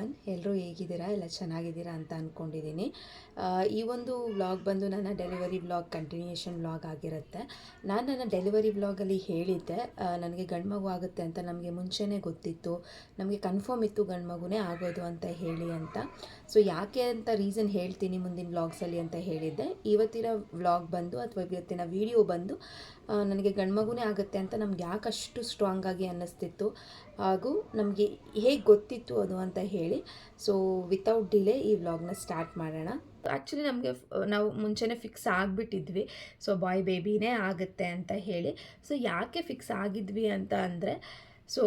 Everyone ಎಲ್ಲರೂ ಹೇಗಿದ್ದೀರಾ? ಎಲ್ಲ ಚೆನ್ನಾಗಿದ್ದೀರಾ ಅಂತ ಅಂದ್ಕೊಂಡಿದ್ದೀನಿ ಈ ಒಂದು ವ್ಲಾಗ್ ಬಂದು ನನ್ನ ಡೆಲಿವರಿ ವ್ಲಾಗ್ ಕಂಟಿನ್ಯೂಷನ್ ವ್ಲಾಗ್ ಆಗಿರುತ್ತೆ. ನಾನು ನನ್ನ ಡೆಲಿವರಿ ವ್ಲಾಗಲ್ಲಿ ಹೇಳಿದ್ದೆ ನನಗೆ ಗಂಡು ಆಗುತ್ತೆ ಅಂತ ನಮಗೆ ಮುಂಚೆನೇ ಗೊತ್ತಿತ್ತು. ನಮಗೆ ಕನ್ಫರ್ಮ್ ಇತ್ತು ಗಂಡ್ಮಗುನೇ ಆಗೋದು ಅಂತ ಹೇಳಿ ಅಂತ. ಸೊ, ಯಾಕೆ ಅಂತ ರೀಸನ್ ಹೇಳ್ತೀನಿ ಮುಂದಿನ ವ್ಲಾಗ್ಸಲ್ಲಿ ಅಂತ ಹೇಳಿದ್ದೆ. ಇವತ್ತಿನ ವ್ಲಾಗ್ ಬಂದು ಅಥವಾ ಇವತ್ತಿನ ವಿಡಿಯೋ ಬಂದು ನನಗೆ ಗಂಡು ಮಗುನೇ ಆಗುತ್ತೆ ಅಂತ ನಮ್ಗೆ ಯಾಕಷ್ಟು ಸ್ಟ್ರಾಂಗ್ ಆಗಿ ಅನ್ನಿಸ್ತಿತ್ತು. ಹಾಗೂ ನಮಗೆ ಹೇಗೆ ಗೊತ್ತಿತ್ತು ಅದು ಅಂತ ಹೇಳಿ. ಸೊ ವಿತೌಟ್ ಡಿಲೇ ಈ ವ್ಲಾಗ್ನ ಸ್ಟಾರ್ಟ್ ಮಾಡೋಣ. ಆ್ಯಕ್ಚುಲಿ ನಮಗೆ ನಾವು ಮುಂಚೆನೇ ಫಿಕ್ಸ್ ಆಗಿಬಿಟ್ಟಿದ್ವಿ. ಸೊ ಬಾಯ್ ಬೇಬಿನೇ ಆಗುತ್ತೆ ಅಂತ ಹೇಳಿ. ಸೊ ಯಾಕೆ ಫಿಕ್ಸ್ ಆಗಿದ್ವಿ ಅಂತ ಅಂದರೆ ಸೊ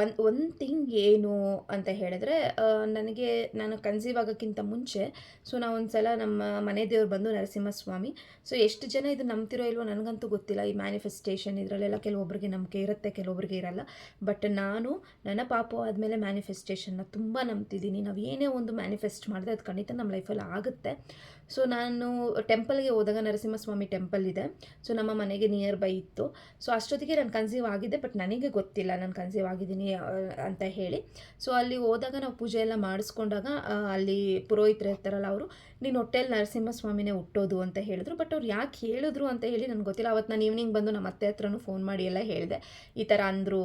ಒಂದು ಒಂದು ಥಿಂಗ್ ಏನು ಅಂತ ಹೇಳಿದ್ರೆ ನನಗೆ, ನಾನು ಕನ್ಸೀವ್ ಆಗೋಕ್ಕಿಂತ ಮುಂಚೆ ಸೊ ನಾವು ಒಂದು ಸಲ ನಮ್ಮ ಮನೆ ದೇವ್ರು ಬಂದು ನರಸಿಂಹಸ್ವಾಮಿ ಸೊ ಎಷ್ಟು ಜನ ಇದು ನಂಬ್ತಿರೋ ಇಲ್ವೋ ನನಗಂತೂ ಗೊತ್ತಿಲ್ಲ. ಈ ಮ್ಯಾನಿಫೆಸ್ಟೇಷನ್ ಇದರಲ್ಲೆಲ್ಲ ಕೆಲವೊಬ್ಬರಿಗೆ ನಂಬಿಕೆ ಇರುತ್ತೆ ಕೆಲವೊಬ್ಬರಿಗೆ ಇರಲ್ಲ. ಬಟ್ ನಾನು, ನನ್ನ ಪಾಪ ಆದಮೇಲೆ ಮ್ಯಾನಿಫೆಸ್ಟೇಷನ್ನ ತುಂಬ ನಂಬ್ತಿದ್ದೀನಿ. ನಾವು ಏನೇ ಒಂದು ಮ್ಯಾನಿಫೆಸ್ಟ್ ಮಾಡಿದ್ರೆ ಅದು ಖಂಡಿತ ನಮ್ಮ ಲೈಫಲ್ಲಿ ಆಗುತ್ತೆ. ಸೊ ನಾನು ಟೆಂಪಲ್ಗೆ ಹೋದಾಗ ನರಸಿಂಹಸ್ವಾಮಿ ಟೆಂಪಲ್ ಇದೆ. ಸೊ ನಮ್ಮ ಮನೆಗೆ ನಿಯರ್ ಬೈ ಇತ್ತು. ಸೊ ಅಷ್ಟೊತ್ತಿಗೆ ನಾನು ಕನ್ಸೀವ್ ಆಗಿದೆ ಬಟ್ ನನಗೆ ಗೊತ್ತಿಲ್ಲ. ನಾನು ಕನ್ಸೀವ್ ಆಗಿದ್ದೀನಿ ಅಂತ ಹೇಳಿ. ಸೊ ಅಲ್ಲಿ ಹೋದಾಗ ನಾವು ಪೂಜೆ ಎಲ್ಲ ಮಾಡಿಸ್ಕೊಂಡಾಗ ಅಲ್ಲಿ ಪುರೋಹಿತರು ಇರ್ತಾರಲ್ಲ ಅವರು, ನೀನು ಹೊಟ್ಟೆಯಲ್ಲಿ ನರಸಿಂಹಸ್ವಾಮಿನೇ ಹುಟ್ಟೋದು ಅಂತ ಹೇಳಿದ್ರು. ಬಟ್ ಅವ್ರು ಯಾಕೆ ಹೇಳಿದ್ರು ಅಂತ ಹೇಳಿ ನನಗೆ ಗೊತ್ತಿಲ್ಲ. ಅವತ್ತು ನಾನು ಈವ್ನಿಂಗ್ ಬಂದು ನಮ್ಮ ಅತ್ತೆ ಹತ್ರನೂ ಫೋನ್ ಮಾಡಿ ಎಲ್ಲ ಹೇಳಿದೆ. ಈ ಥರ ಅಂದರು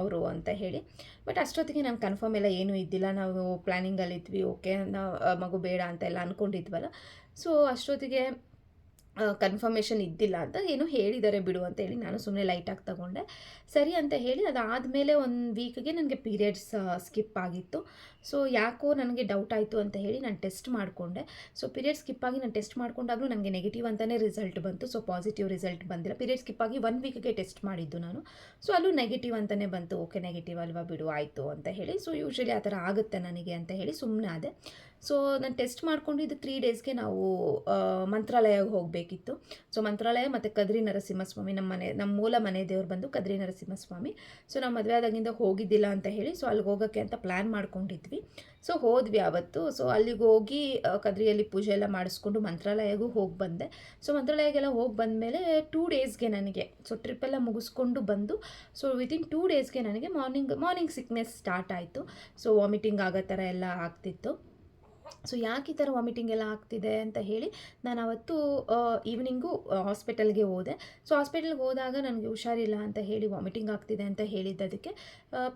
ಅವರು ಅಂತ ಹೇಳಿ. ಬಟ್ ಅಷ್ಟೊತ್ತಿಗೆ ನಾನು ಕನ್ಫರ್ಮ್ ಎಲ್ಲ ಏನೂ ಇದ್ದಿಲ್ಲ. ನಾವು ಪ್ಲ್ಯಾನಿಂಗಲ್ಲಿದ್ವಿ ಓಕೆ, ನಾವು, ಮಗು ಬೇಡ ಅಂತ ಎಲ್ಲ ಅಂದ್ಕೊಂಡಿದ್ವಲ್ಲ ಸೊ ಅಷ್ಟೊತ್ತಿಗೆ ಕನ್ಫರ್ಮೇಷನ್ ಇದ್ದಿಲ್ಲ ಅಂತ ಏನು ಹೇಳಿದ್ದಾರೆ ಬಿಡು ಅಂತ ಹೇಳಿ ನಾನು ಸುಮ್ಮನೆ ಲೈಟಾಗಿ ತಗೊಂಡೆ. ಸರಿ ಅಂತ ಹೇಳಿ ಅದಾದಮೇಲೆ ಒಂದು ವೀಕ್ಗೆ ನನಗೆ ಪೀರಿಯಡ್ಸ್ ಸ್ಕಿಪ್ ಆಗಿತ್ತು. ಸೊ ಯಾಕೋ ನನಗೆ ಡೌಟ್ ಆಯಿತು ಅಂತ ಹೇಳಿ ನಾನು ಟೆಸ್ಟ್ ಮಾಡಿಕೊಂಡೆ. ಸೊ ಪೀರಿಯಡ್ ಸ್ಕಿಪ್ ಆಗಿ ನಾನು ಟೆಸ್ಟ್ ಮಾಡಿಕೊಂಡಾಗಲೂ ನನಗೆ ನೆಗೆಟಿವ್ ಅಂತಲೇ ರಿಸಲ್ಟ್ ಬಂತು. ಸೊ ಪಾಸಿಟಿವ್ ರಿಸಲ್ಟ್ ಬಂದಿಲ್ಲ. ಪೀರಿಯಡ್ ಸ್ಕಿಪ್ ಆಗಿ ಒನ್ ವೀಕ್ಗೆ ಟೆಸ್ಟ್ ಮಾಡಿದ್ದು ನಾನು. ಸೊ ಅಲ್ಲೂ ನೆಗೆಟಿವ್ ಅಂತಲೇ ಬಂತು. ಓಕೆ ನೆಗೆಟಿವ್ ಅಲ್ವಾ ಬಿಡು, ಆಯಿತು ಅಂತ ಹೇಳಿ. ಸೊ ಯೂಶ್ವಲಿ ಆ ಥರ ಆಗುತ್ತೆ ನನಗೆ ಅಂತ ಹೇಳಿ ಸುಮ್ಮನೆ ಆದೆ. ಸೊ ನಾನು ಟೆಸ್ಟ್ ಮಾಡ್ಕೊಂಡಿದ್ದು ತ್ರೀ ಡೇಸ್ಗೆ ನಾವು ಮಂತ್ರಾಲಯಕ್ಕೆ ಹೋಗಬೇಕಿತ್ತು. ಸೊ ಮಂತ್ರಾಲಯ ಮತ್ತು ಕದ್ರಿ ನರಸಿಂಹಸ್ವಾಮಿ ನಮ್ಮ ಮನೆ ನಮ್ಮ ಮೂಲ ಮನೆ ದೇವ್ರು ಬಂದು ಕದ್ರಿ ನರಸಿಂಹಸ್ವಾಮಿ. ಸೊ ನಾವು ಮದುವೆ ಆದಾಗಿಂದ ಹೋಗಿದ್ದಿಲ್ಲ ಅಂತ ಹೇಳಿ, ಸೊ ಅಲ್ಲಿಗೆ ಹೋಗೋಕ್ಕೆ ಅಂತ ಪ್ಲ್ಯಾನ್ ಮಾಡ್ಕೊಂಡಿದ್ವಿ. ಸೊ ಹೋದ್ವಿ ಆವತ್ತು. ಸೊ ಅಲ್ಲಿಗೆ ಹೋಗಿ ಕದ್ರಿಯಲ್ಲಿ ಪೂಜೆ ಎಲ್ಲ ಮಾಡಿಸ್ಕೊಂಡು ಮಂತ್ರಾಲಯಗೂ ಹೋಗಿ ಬಂದೆ. ಸೊ ಮಂತ್ರಾಲಯಕ್ಕೆಲ್ಲ ಹೋಗಿ ಬಂದಮೇಲೆ ಟೂ ಡೇಸ್ಗೆ ನನಗೆ, ಸೊ ಟ್ರಿಪ್ಪೆಲ್ಲ ಮುಗಿಸ್ಕೊಂಡು ಬಂದು, ಸೊ ವಿತಿನ್ ಟೂ ಡೇಸ್ಗೆ ನನಗೆ ಮಾರ್ನಿಂಗ್ ಮಾರ್ನಿಂಗ್ ಸಿಕ್ನೆಸ್ ಸ್ಟಾರ್ಟ್ ಆಯಿತು. ಸೊ ವಾಮಿಟಿಂಗ್ ಆಗೋ ಥರ ಎಲ್ಲ ಆಗ್ತಿತ್ತು. ಸೊ ಯಾಕೆ ಈ ಥರ ವಾಮಿಟಿಂಗ್ ಎಲ್ಲ ಆಗ್ತಿದೆ ಅಂತ ಹೇಳಿ ನಾನು ಅವತ್ತು ಈವ್ನಿಂಗು ಹಾಸ್ಪಿಟಲ್ಗೆ ಹೋದೆ. ಸೊ ಹಾಸ್ಪಿಟಲ್ಗೆ ಹೋದಾಗ ನನಗೆ ಹುಷಾರಿಲ್ಲ ಅಂತ ಹೇಳಿ ವಾಮಿಟಿಂಗ್ ಆಗ್ತಿದೆ ಅಂತ ಹೇಳಿದ್ದದಕ್ಕೆ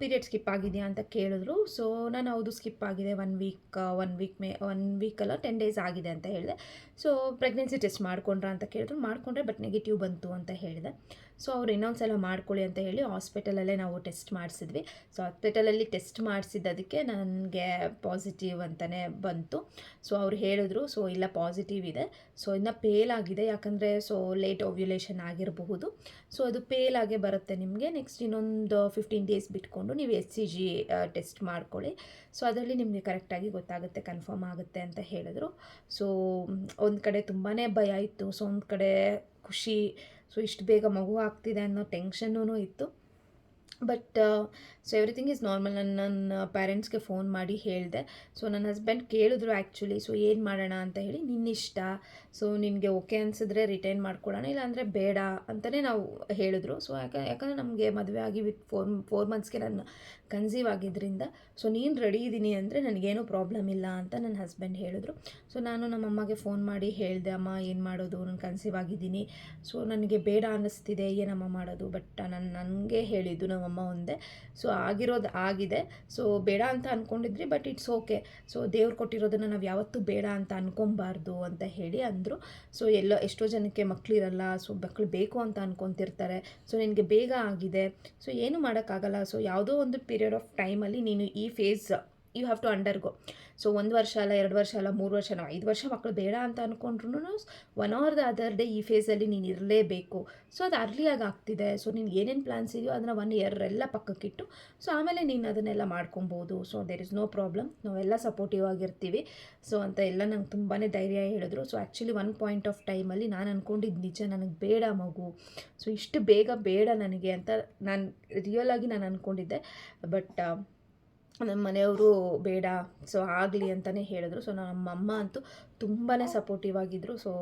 ಪೀರಿಯಡ್ ಸ್ಕಿಪ್ ಆಗಿದೆಯಾ ಅಂತ ಕೇಳಿದ್ರು. ಸೊ ನಾನು ಹೌದು ಸ್ಕಿಪ್ ಆಗಿದೆ. One week one week may one ವೀಕಲ್ಲ ten days ಆಗಿದೆ ಅಂತ ಹೇಳಿದೆ. ಸೊ ಪ್ರೆಗ್ನೆನ್ಸಿ ಟೆಸ್ಟ್ ಮಾಡ್ಕೊಂಡ್ರಾ ಅಂತ ಕೇಳಿದ್ರು. ಮಾಡಿಕೊಂಡ್ರೆ ಬಟ್ ನೆಗೆಟಿವ್ ಬಂತು ಅಂತ ಹೇಳಿದೆ. ಸೊ ಅವ್ರು ಇನ್ನೊಂದು ಸಲ ಮಾಡ್ಕೊಳ್ಳಿ ಅಂತ ಹೇಳಿ ಹಾಸ್ಪಿಟಲಲ್ಲೇ ನಾವು ಟೆಸ್ಟ್ ಮಾಡಿಸಿದ್ವಿ. ಸೊ ಹಾಸ್ಪಿಟಲಲ್ಲಿ ಟೆಸ್ಟ್ ಮಾಡಿಸಿದ್ದದಕ್ಕೆ ನನಗೆ ಪಾಸಿಟಿವ್ ಅಂತಲೇ ಬಂತು. ಸೊ ಅವ್ರು ಹೇಳಿದ್ರು, ಸೊ ಇಲ್ಲ, ಪಾಸಿಟಿವ್ ಇದೆ. ಸೊ ಇನ್ನು ಪೇಲ್ ಆಗಿದೆ, ಯಾಕಂದರೆ ಸೊ ಲೇಟ್ ಓವ್ಯುಲೇಷನ್ ಆಗಿರಬಹುದು. ಸೊ ಅದು ಪೇಲ್ ಆಗೇ ಬರುತ್ತೆ ನಿಮಗೆ. ನೆಕ್ಸ್ಟ್ ಇನ್ನೊಂದು ಫಿಫ್ಟೀನ್ ಡೇಸ್ ಬಿಟ್ಕೊಂಡು ನೀವು ಎಸ್ ಸಿ ಜಿ ಟೆಸ್ಟ್ ಮಾಡ್ಕೊಳ್ಳಿ. ಸೊ ಅದರಲ್ಲಿ ನಿಮಗೆ ಕರೆಕ್ಟಾಗಿ ಗೊತ್ತಾಗುತ್ತೆ, ಕನ್ಫರ್ಮ್ ಆಗುತ್ತೆ ಅಂತ ಹೇಳಿದ್ರು. ಸೊ ಒಂದು ಕಡೆ ತುಂಬಾ ಭಯ ಇತ್ತು. ಸೊ ಒಂದು ಕಡೆ ಖುಷಿ ಸೊ ಇಷ್ಟು ಬೇಗ ಮಗು ಆಗ್ತಿದೆ ಅನ್ನೋ ಟೆನ್ಷನ್ನೂ ಇತ್ತು. But so everything is normal ನಾನು ನನ್ನ ಪೇರೆಂಟ್ಸ್ಗೆ ಫೋನ್ ಮಾಡಿ ಹೇಳಿದೆ. ಸೊ ನನ್ನ ಹಸ್ಬೆಂಡ್ ಕೇಳಿದ್ರು ಆ್ಯಕ್ಚುಲಿ ಸೊ ಏನು ಮಾಡೋಣ ಅಂತ ಹೇಳಿ, ನಿನ್ನಿಷ್ಟ. ಸೊ ನಿನಗೆ ಓಕೆ ಅನಿಸಿದ್ರೆ ರಿಟೈನ್ ಮಾಡ್ಕೊಡೋಣ, ಇಲ್ಲಾಂದರೆ ಬೇಡ ಅಂತಲೇ ನಾವು ಹೇಳಿದ್ರು. ಸೊ ಯಾಕೆ, ಯಾಕಂದರೆ ನಮಗೆ ಮದುವೆ ಆಗಿ ವಿತ್ ಫೋರ್ ಫೋರ್ ಮಂತ್ಸ್ಗೆ ನಾನು ಕನ್ಸೀವ್ ಆಗಿದ್ದರಿಂದ ಸೊ ನೀನು ರೆಡಿ ಇದ್ದೀನಿ ಅಂದರೆ ನನಗೇನು ಪ್ರಾಬ್ಲಮ್ ಇಲ್ಲ ಅಂತ ನನ್ನ ಹಸ್ಬೆಂಡ್ ಹೇಳಿದ್ರು. ಸೊ ನಾನು ನಮ್ಮ ಅಮ್ಮಗೆ ಫೋನ್ ಮಾಡಿ ಹೇಳಿದೆ, ಅಮ್ಮ, ಏನು ಮಾಡೋದು? ನಾನು ಕನ್ಸೀವ್ ಆಗಿದ್ದೀನಿ. ಸೊ ನನಗೆ ಬೇಡ ಅನ್ನಿಸ್ತಿದೆ ಏನಮ್ಮ ಮಾಡೋದು? ಬಟ್ ನಾನು, ನನಗೆ ಹೇಳಿದ್ದು ನಮ್ಮಮ್ಮ ಒಂದೇ. ಸೊ ಆಗಿರೋದು ಆಗಿದೆ. ಸೊ ಬೇಡ ಅಂತ ಅಂದ್ಕೊಂಡಿದ್ರಿ ಬಟ್ ಇಟ್ಸ್ ಓಕೆ ಸೊ ದೇವ್ರು ಕೊಟ್ಟಿರೋದನ್ನು ನಾವು ಯಾವತ್ತೂ ಬೇಡ ಅಂತ ಅಂದ್ಕೊಬಾರ್ದು ಅಂತ ಹೇಳಿ ಅಂದರು. ಸೊ ಎಲ್ಲ ಎಷ್ಟೋ ಜನಕ್ಕೆ ಮಕ್ಕಳಿರಲ್ಲ ಸೊ ಮಕ್ಕಳು ಬೇಕು ಅಂತ ಅಂದ್ಕೊತಿರ್ತಾರೆ ಸೊ ನಿನಗೆ ಬೇಗ ಆಗಿದೆ. ಸೊ ಏನು ಮಾಡೋಕ್ಕಾಗಲ್ಲ. ಸೊ ಯಾವುದೋ ಒಂದು ಪೀರಿಯಡ್ ಆಫ್ ಟೈಮಲ್ಲಿ ನೀನು ಈ phase you have to undergo so ಒಂದು ವರ್ಷ ಅಲ್ಲ, ಎರಡು ವರ್ಷ ಅಲ್ಲ, ಮೂರು ವರ್ಷ ನಾವು ಐದು ವರ್ಷ ಮಕ್ಕಳು ಬೇಡ ಅಂತ ಅಂದ್ಕೊಂಡ್ರು one hour the other day ಈ ಫೇಸಲ್ಲಿ ನೀನು ಇರಲೇಬೇಕು. ಸೊ ಅದು ಅರ್ಲಿಯಾಗಿ ಆಗ್ತಿದೆ. ಸೊ ನೀನು ಏನೇನು ಪ್ಲ್ಯಾನ್ಸ್ ಇದೆಯೋ ಅದನ್ನು ಒನ್ ಇಯರ್ ಎಲ್ಲ ಪಕ್ಕಕ್ಕಿಟ್ಟು. ಸೊ ಆಮೇಲೆ ನೀನು ಅದನ್ನೆಲ್ಲ ಮಾಡ್ಕೊಬೋದು. So there is no problem ನಾವೆಲ್ಲ ಸಪೋರ್ಟಿವ್ ಆಗಿರ್ತೀವಿ. ಸೊ ಅಂತ ಎಲ್ಲ ನಂಗೆ ತುಂಬಾ ಧೈರ್ಯ ಹೇಳಿದ್ರು. So actually one point of ಟೈಮಲ್ಲಿ ನಾನು ಅಂದ್ಕೊಂಡಿದ್ದು ನಿಜ ನನಗೆ ಬೇಡ ಮಗು. ಸೊ ಇಷ್ಟು ಬೇಗ ಬೇಡ ನನಗೆ ಅಂತ ನಾನು ರಿಯಲ್ ಆಗಿ ನಾನು ಅಂದ್ಕೊಂಡಿದ್ದೆ ಬಟ್ ನಮ್ಮ ಮನೆಯವರು ಬೇಡ ಸೊ ಆಗಲಿ ಅಂತಲೇ ಹೇಳಿದ್ರು. ಸೊ ನಮ್ಮ ಅಮ್ಮ ಅಂತೂ ತುಂಬಾ ಸಪೋರ್ಟಿವ್ ಆಗಿದ್ದರು ಸೊ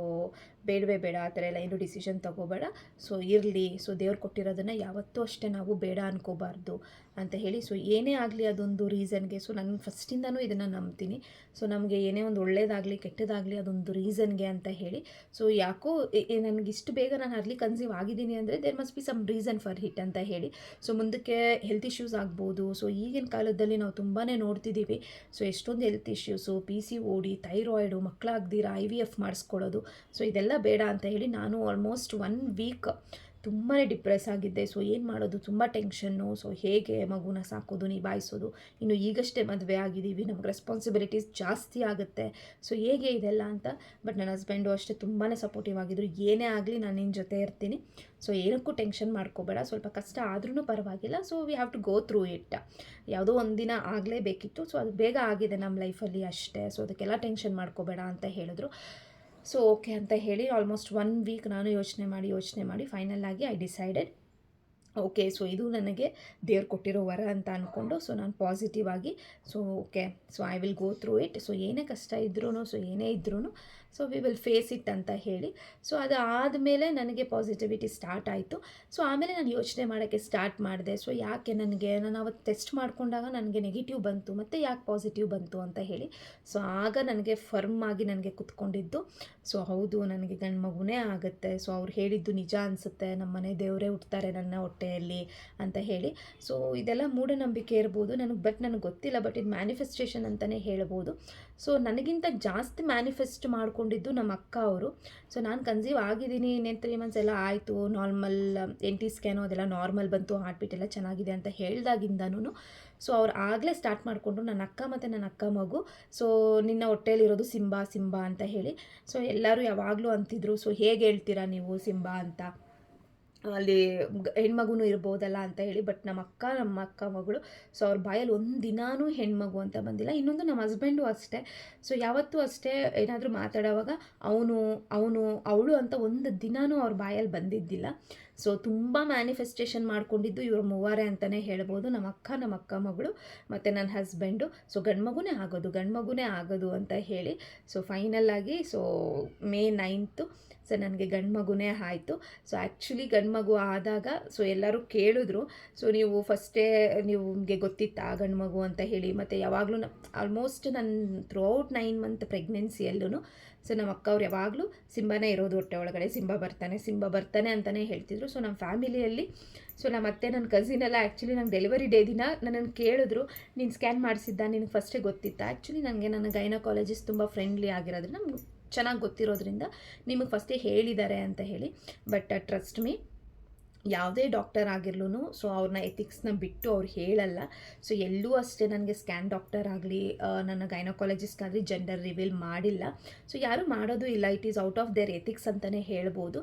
ಬೇಡವೇ ಬೇಡ, ಆ ಥರ ಎಲ್ಲ ಏನು ಡಿಸಿಷನ್ ತಗೋಬೇಡ. ಸೊ ಇರಲಿ ಸೊ ದೇವ್ರು ಕೊಟ್ಟಿರೋದನ್ನು ಯಾವತ್ತೂ ಅಷ್ಟೇ ನಾವು ಬೇಡ ಅನ್ಕೋಬಾರ್ದು. ಅಂತ ಹೇಳಿ ಸೊ ಏನೇ ಆಗಲಿ ಅದೊಂದು ರೀಸನ್ಗೆ ಸೊ ನಾನು ಫಸ್ಟಿಂದನೂ ಇದನ್ನು ನಂಬ್ತೀನಿ. ಸೊ ನಮಗೆ ಏನೇ ಒಂದು ಒಳ್ಳೇದಾಗಲಿ, ಕೆಟ್ಟದಾಗಲಿ ಅದೊಂದು ರೀಸನ್ಗೆ ಅಂತ ಹೇಳಿ ಸೊ ಯಾಕೋ ನನಗೆ ಇಷ್ಟು ಬೇಗ ನಾನು ಅರ್ಲಿ ಕನ್ಸೀವ್ ಆಗಿದ್ದೀನಿ ಅಂದರೆ there must be some reason for hit ಅಂತ ಹೇಳಿ. ಸೊ ಮುಂದಕ್ಕೆ ಹೆಲ್ತ್ ಇಶ್ಯೂಸ್ ಆಗ್ಬೋದು ಸೊ ಈಗಿನ ಕಾಲದಲ್ಲಿ ನಾವು ತುಂಬಾ ನೋಡ್ತಿದ್ದೀವಿ ಸೊ ಎಷ್ಟೊಂದು health issues P C OD thyroid ಮಕ್ಕಳಾಗ್ದಿರ I V F ಮಾಡಿಸ್ಕೊಳ್ಳೋದು ಸೊ ಇದೆಲ್ಲ ಬೇಡ ಅಂತ ಹೇಳಿ ನಾನು ಆಲ್ಮೋಸ್ಟ್ ಒನ್ ವೀಕ್ ತುಂಬಾ ಡಿಪ್ರೆಸ್ ಆಗಿದ್ದೆ. ಸೊ ಏನು ಮಾಡೋದು? ತುಂಬ ಟೆನ್ಷನ್ನು ಸೊ ಹೇಗೆ ಮಗುನ ಸಾಕೋದು, ನಿಭಾಯಿಸೋದು? ಇನ್ನು ಈಗಷ್ಟೇ ಮದುವೆ ಆಗಿದ್ದೀವಿ. ನಮ್ಗೆ ರೆಸ್ಪಾನ್ಸಿಬಿಲಿಟೀಸ್ ಜಾಸ್ತಿ ಆಗುತ್ತೆ. ಸೊ ಹೇಗೆ ಇದೆಲ್ಲ ಅಂತ? ಬಟ್ ನನ್ನ ಹಸ್ಬೆಂಡು ಅಷ್ಟೇ ತುಂಬಾ ಸಪೋರ್ಟಿವ್ ಆಗಿದ್ರು. ಏನೇ ಆಗಲಿ ನಾನು ನಿನ್ನ ಜೊತೆ ಇರ್ತೀನಿ. ಸೊ ಏನಕ್ಕೂ ಟೆನ್ಷನ್ ಮಾಡ್ಕೋಬೇಡ. ಸ್ವಲ್ಪ ಕಷ್ಟ ಆದ್ರೂ ಪರವಾಗಿಲ್ಲ. So we have to go through it ಯಾವುದೋ ಒಂದು ದಿನ ಆಗಲೇಬೇಕಿತ್ತು. ಸೊ ಅದು ಬೇಗ ಆಗಿದೆ ನಮ್ಮ ಲೈಫಲ್ಲಿ ಅಷ್ಟೇ. ಸೊ ಅದಕ್ಕೆಲ್ಲ ಟೆನ್ಷನ್ ಮಾಡ್ಕೋಬೇಡ ಅಂತ ಹೇಳಿದ್ರು. ಸೊ ಓಕೆ ಅಂತ ಹೇಳಿ ಆಲ್ಮೋಸ್ಟ್ ಒನ್ ವೀಕ್ ನಾನು ಯೋಚನೆ ಮಾಡಿ ಯೋಚನೆ ಮಾಡಿ ಫೈನಲ್ ಆಗಿ ಐ ಡಿಸೈಡೆಡ್ ಓಕೆ, ಸೊ ಇದು ನನಗೆ ದೇವ್ರು ಕೊಟ್ಟಿರೋ ವರ ಅಂತ ಅಂದ್ಕೊಂಡು ಸೊ ನಾನು ಪಾಸಿಟಿವ್ ಆಗಿ, so okay, so I will go through it so ಏನೇ ಕಷ್ಟ ಇದ್ರೂ ಸೊ ಏನೇ ಇದ್ರೂ so we will face it ಅಂತ ಹೇಳಿ, ಸೊ ಅದು ಆದಮೇಲೆ ನನಗೆ ಪಾಸಿಟಿವಿಟಿ ಸ್ಟಾರ್ಟ್ ಆಯಿತು. ಸೊ ಆಮೇಲೆ ನಾನು ಯೋಚನೆ ಮಾಡೋಕ್ಕೆ ಸ್ಟಾರ್ಟ್ ಮಾಡಿದೆ. ಸೊ ಯಾಕೆ ನನಗೆ, ನಾನು ಅವತ್ತು ಟೆಸ್ಟ್ ಮಾಡಿಕೊಂಡಾಗ ನನಗೆ ನೆಗೆಟಿವ್ ಬಂತು, ಮತ್ತು ಯಾಕೆ ಪಾಸಿಟಿವ್ ಬಂತು ಅಂತ ಹೇಳಿ, ಸೊ ಆಗ ನನಗೆ ಫರ್ಮ್ ಆಗಿ ನನಗೆ ಕುತ್ಕೊಂಡಿದ್ದು, ಸೊ ಹೌದು, ನನಗೆ ಗಂಡು ಮಗುನೇ ಆಗುತ್ತೆ, ಸೊ ಅವ್ರು ಹೇಳಿದ್ದು ನಿಜ ಅನಿಸುತ್ತೆ ನಮ್ಮ ಮನೆ ದೇವರೇ ಹುಟ್ತಾರೆ ನನ್ನ ಹೊಟ್ಟೆಯಲ್ಲಿ ಅಂತ ಹೇಳಿ. ಸೊ ಇದೆಲ್ಲ ಮೂಢನಂಬಿಕೆ ಇರ್ಬೋದು. ನನಗೆ ಬಟ್ ನನಗೆ ಗೊತ್ತಿಲ್ಲ ಬಟ್ ಇದು ಮ್ಯಾನಿಫೆಸ್ಟೇಷನ್ ಅಂತಲೇ ಹೇಳ್ಬೋದು. ಸೊ ನನಗಿಂತ ಜಾಸ್ತಿ ಮ್ಯಾನಿಫೆಸ್ಟ್ ಮಾಡ್ಕೊಂಡಿದ್ದು ನಮ್ಮ ಅಕ್ಕ ಅವರು. ಸೊ ನಾನು ಕನ್ಸೀವ್ ಆಗಿದ್ದೀನಿ, ಇನ್ನೇನು ತ್ರೀ ಮಂತ್ಸ್ ಎಲ್ಲ ಆಯಿತು ನಾರ್ಮಲ್ ಎನ್ ಟಿ ಸ್ಕ್ಯಾನು ಅದೆಲ್ಲ ನಾರ್ಮಲ್ ಬಂತು ಹಾರ್ಟ್ ಬೀಟ್ ಎಲ್ಲ ಚೆನ್ನಾಗಿದೆ ಅಂತ ಹೇಳ್ದಾಗಿಂದನೂ ಸೊ ಅವ್ರು ಆಗಲೇ ಸ್ಟಾರ್ಟ್ ಮಾಡಿಕೊಂಡ್ರು ನನ್ನ ಅಕ್ಕ ಮತ್ತು ನನ್ನ ಅಕ್ಕ ಮಗು. ಸೊ ನಿನ್ನ ಹೊಟ್ಟೆಯಲ್ಲಿರೋದು ಸಿಂಬಾ ಸಿಂಬಾ ಅಂತ ಹೇಳಿ. ಸೊ ಎಲ್ಲರೂ ಯಾವಾಗಲೂ ಅಂತಿದ್ರು ಸೊ ಹೇಗೆ ಹೇಳ್ತೀರಾ ನೀವು ಸಿಂಬಾ? ಅಂತ. ಅಲ್ಲಿ ಹೆಣ್ಮಗುನೂ ಇರ್ಬೋದಲ್ಲ ಅಂತ ಹೇಳಿ ಬಟ್ ನಮ್ಮ ಅಕ್ಕ ನಮ್ಮ ಅಕ್ಕ ಮಗಳು ಸೊ ಅವ್ರ ಬಾಯಲ್ಲಿ ಒಂದು ದಿನಾನೂ ಹೆಣ್ಮಗು ಅಂತ ಬಂದಿಲ್ಲ. ಇನ್ನೊಂದು ನಮ್ಮ ಹಸ್ಬೆಂಡು ಅಷ್ಟೇ. ಸೊ ಯಾವತ್ತೂ ಅಷ್ಟೇ ಏನಾದರೂ ಮಾತಾಡೋವಾಗ ಅವನು ಅವನು, ಅವಳು ಅಂತ ಒಂದು ದಿನಾನೂ ಅವ್ರ ಬಾಯಲ್ಲಿ ಬಂದಿದ್ದಿಲ್ಲ. ಸೊ ತುಂಬ ಮ್ಯಾನಿಫೆಸ್ಟೇಷನ್ ಮಾಡ್ಕೊಂಡಿದ್ದು ಇವರು ಮೂವಾರೆ ಅಂತಲೇ ಹೇಳ್ಬೋದು. ನಮ್ಮ ಅಕ್ಕ ನಮ್ಮ ಅಕ್ಕ ಮಗಳು ಮತ್ತು ನನ್ನ ಹಸ್ಬೆಂಡು ಸೊ ಗಂಡ್ಮಗುನೇ ಆಗೋದು ಗಂಡ್ಮಗುನೇ ಆಗೋದು ಅಂತ ಹೇಳಿ ಸೊ ಫೈನಲ್ಲಾಗಿ ಸೊ ಮೇ ನೈನ್ತು ಸೊ ನನಗೆ ಗಂಡ್ಮಗುನೇ ಆಯಿತು. ಸೊ ಆ್ಯಕ್ಚುಲಿ ಗಂಡ್ಮಗು ಆದಾಗ ಸೊ ಎಲ್ಲರೂ ಕೇಳಿದ್ರು. ಸೊ ನೀವು ಫಸ್ಟೇ ನಿಮಗೆ ಗೊತ್ತಿತ್ತಾ ಗಂಡು ಮಗು ಅಂತ ಹೇಳಿ? ಮತ್ತು ಯಾವಾಗಲೂ ಆಲ್ಮೋಸ್ಟ್ ನನ್ನ ಥ್ರೂ ಔಟ್ ನೈನ್ ಮಂತ್ ಪ್ರೆಗ್ನೆನ್ಸಿಯಲ್ಲೂ ಸೊ ನಮ್ಮ ಅಕ್ಕ ಅವ್ರು ಯಾವಾಗಲೂ ಸಿಂಬಾನೇ ಇರೋದು ಹೊಟ್ಟೆ ಒಳಗಡೆ, ಸಿಂಬ ಬರ್ತಾನೆ ಸಿಂಬ ಬರ್ತಾನೆ ಅಂತಲೇ ಹೇಳ್ತಿದ್ರು. ಸೊ ನಮ್ಮ ಫ್ಯಾಮಿಲಿಯಲ್ಲಿ, ಸೊ ನಮ್ಮ ಅತ್ತೆ ನನ್ನ ಕಸಿನ್ ಎಲ್ಲ ಆ್ಯಕ್ಚುಲಿ ನಂಗೆ ಡೆಲಿವರಿ ಡೇ ದಿನ ನನ್ನನ್ನು ಕೇಳಿದ್ರು, ನೀನು ಸ್ಕ್ಯಾನ್ ಮಾಡಿಸಿದ್ದ, ನಿನಗೆ ಫಸ್ಟೇ ಗೊತ್ತಿತ್ತಾ? ಆ್ಯಕ್ಚುಲಿ ನನಗೆ ನನ್ನ ಗೈನಕಾಲಜಿಸ್ಟ್ ತುಂಬ ಫ್ರೆಂಡ್ಲಿ ಆಗಿರೋದ್ರಿಂದ ನಮ್ಗೆ ಚೆನ್ನಾಗಿ ಗೊತ್ತಿರೋದ್ರಿಂದ ನಿಮಗೆ ಫಸ್ಟೇ ಹೇಳಿದ್ದಾರೆ ಅಂತ ಹೇಳಿ. ಬಟ್ ಟ್ರಸ್ಟ್ ಮೀ ಯಾವುದೇ ಡಾಕ್ಟರ್ ಆಗಿರ್ಲೂ ಸೊ ಅವ್ರನ್ನ ಎಥಿಕ್ಸ್ನ ಬಿಟ್ಟು ಅವ್ರು ಹೇಳಲ್ಲ. ಸೊ ಎಲ್ಲೂ ಅಷ್ಟೇ ನನಗೆ ಸ್ಕ್ಯಾನ್ ಡಾಕ್ಟರ್ ಆಗಲಿ ನನ್ನ ಗೈನೋಕಾಲಜಿಸ್ಟ್ ಆಗಲಿ ಜೆಂಡರ್ ರಿವೀಲ್ ಮಾಡಿಲ್ಲ. ಸೊ ಯಾರೂ ಮಾಡೋದು ಇಲ್ಲ, it is out of their ethics ಅಂತಲೇ ಹೇಳ್ಬೋದು.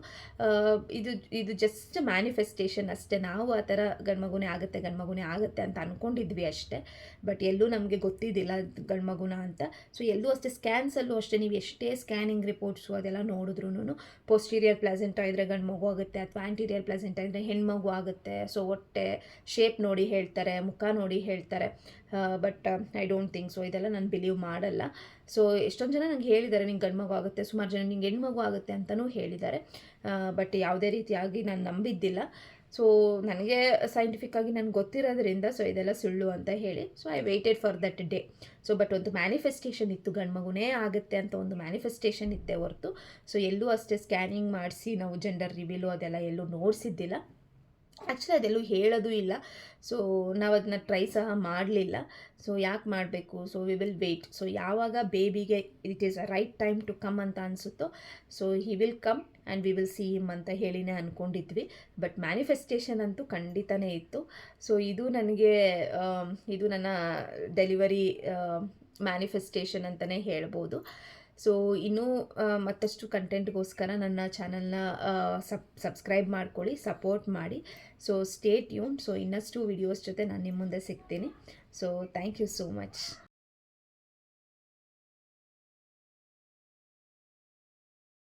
ಇದು ಇದು ಜಸ್ಟ್ ಮ್ಯಾನಿಫೆಸ್ಟೇಷನ್ ಅಷ್ಟೇ. ನಾವು ಆ ಥರ ಗಂಡ್ಮಗುನೇ ಆಗುತ್ತೆ ಗಂಡ್ಮಗುನೇ ಆಗುತ್ತೆ ಅಂತ ಅಂದ್ಕೊಂಡಿದ್ವಿ ಅಷ್ಟೇ. ಬಟ್ ಎಲ್ಲೂ ನಮಗೆ ಗೊತ್ತಿದ್ದಿಲ್ಲ ಗಂಡ್ಮಗುನ ಅಂತ. ಸೊ ಎಲ್ಲೂ ಅಷ್ಟೇ ಸ್ಕ್ಯಾನ್ಸಲ್ಲೂ ಅಷ್ಟೇ, ನೀವು ಎಷ್ಟೇ ಸ್ಕ್ಯಾನಿಂಗ್ ರಿಪೋರ್ಟ್ಸು ಅದೆಲ್ಲ ನೋಡಿದ್ರೂ ಪೋಸ್ಟೀರಿಯರ್ ಪ್ಲೆಸೆಂಟ್ ಇದ್ದರೆ ಗಂಡು ಆಗುತ್ತೆ, ಅಥವಾ ಆ್ಯಂಟೀರಿಯರ್ ಪ್ಲೆಸೆಂಟ್ ಅಂದರೆ ಹೆಣ್ಮಗು ಆಗುತ್ತೆ. ಸೊ ಹೊಟ್ಟೆ ಶೇಪ್ ನೋಡಿ ಹೇಳ್ತಾರೆ, ಮುಖ ನೋಡಿ ಹೇಳ್ತಾರೆ. But I don't think so ಇದೆಲ್ಲ ನಾನು ಬಿಲೀವ್ ಮಾಡಲ್ಲ. ಸೊ ಎಷ್ಟೊಂದು ಜನ ನನಗೆ ಹೇಳಿದ್ದಾರೆ, ನಿಂಗೆ ಗಂಡು ಆಗುತ್ತೆ, ಸುಮಾರು ಜನ ನಿಂಗೆ ಹೆಣ್ಮಗು ಆಗುತ್ತೆ ಅಂತಲೂ ಹೇಳಿದ್ದಾರೆ. ಬಟ್ ಯಾವುದೇ ರೀತಿಯಾಗಿ ನಾನು ನಂಬಿದ್ದಿಲ್ಲ. ಸೊ ನನಗೆ ಸೈಂಟಿಫಿಕ್ಕಾಗಿ ನನಗೆ ಗೊತ್ತಿರೋದ್ರಿಂದ ಸೊ ಇದೆಲ್ಲ ಸುಳ್ಳು ಅಂತ ಹೇಳಿ so I waited for that day so but ಒಂದು ಮ್ಯಾನಿಫೆಸ್ಟೇಷನ್ ಇತ್ತು, ಗಂಡು ಮಗುನೇ ಆಗುತ್ತೆ ಅಂತ ಒಂದು ಮ್ಯಾನಿಫೆಸ್ಟೇಷನ್ ಇತ್ತೆ ಹೊರತು. ಸೊ ಎಲ್ಲೂ ಅಷ್ಟೇ ಸ್ಕ್ಯಾನಿಂಗ್ ಮಾಡಿಸಿ, ನಾವು ಜೆಂಡರ್ ರಿವೀಲು ಅದೆಲ್ಲ ಎಲ್ಲೂ ನೋಡಿಸಿದ್ದಿಲ್ಲ. ಆ್ಯಕ್ಚುಲಿ ಅದೆಲ್ಲೂ ಹೇಳೋದು ಇಲ್ಲ. ಸೊ ನಾವು ಅದನ್ನ ಟ್ರೈ ಸಹ ಮಾಡಲಿಲ್ಲ. ಸೊ ಯಾಕೆ ಮಾಡಬೇಕು? So we will wait so ಯಾವಾಗ ಬೇಬಿಗೆ it is a right time to come ಅಂತ ಅನಿಸುತ್ತೋ so he will come and we will see him ಅಂತ ಹೇಳಿನೇ ಅಂದ್ಕೊಂಡಿದ್ವಿ ಬಟ್ ಮ್ಯಾನಿಫೆಸ್ಟೇಷನ್ ಅಂತೂ ಖಂಡಿತನೇ ಇತ್ತು. ಸೊ ಇದು ನನಗೆ ಇದು ನನ್ನ ಡೆಲಿವರಿ ಮ್ಯಾನಿಫೆಸ್ಟೇಷನ್ ಅಂತಲೇ ಹೇಳ್ಬೋದು. ಸೊ ಇನ್ನೂ ಮತ್ತಷ್ಟು ಕಂಟೆಂಟ್ಗೋಸ್ಕರ ನನ್ನ ಚಾನಲ್ನ ಸಬ್ ಸಬ್ಸ್ಕ್ರೈಬ್ ಮಾಡ್ಕೊಳ್ಳಿ ಸಪೋರ್ಟ್ ಮಾಡಿ. ಸೊ ಸ್ಟೇಟ್ ಯೂನ್ ಸೊ ಇನ್ನಷ್ಟು ವಿಡಿಯೋಸ್ ಜೊತೆ ನಾನು ನಿಮ್ಮ ಮುಂದೆ ಸಿಗ್ತೀನಿ. So thank you so much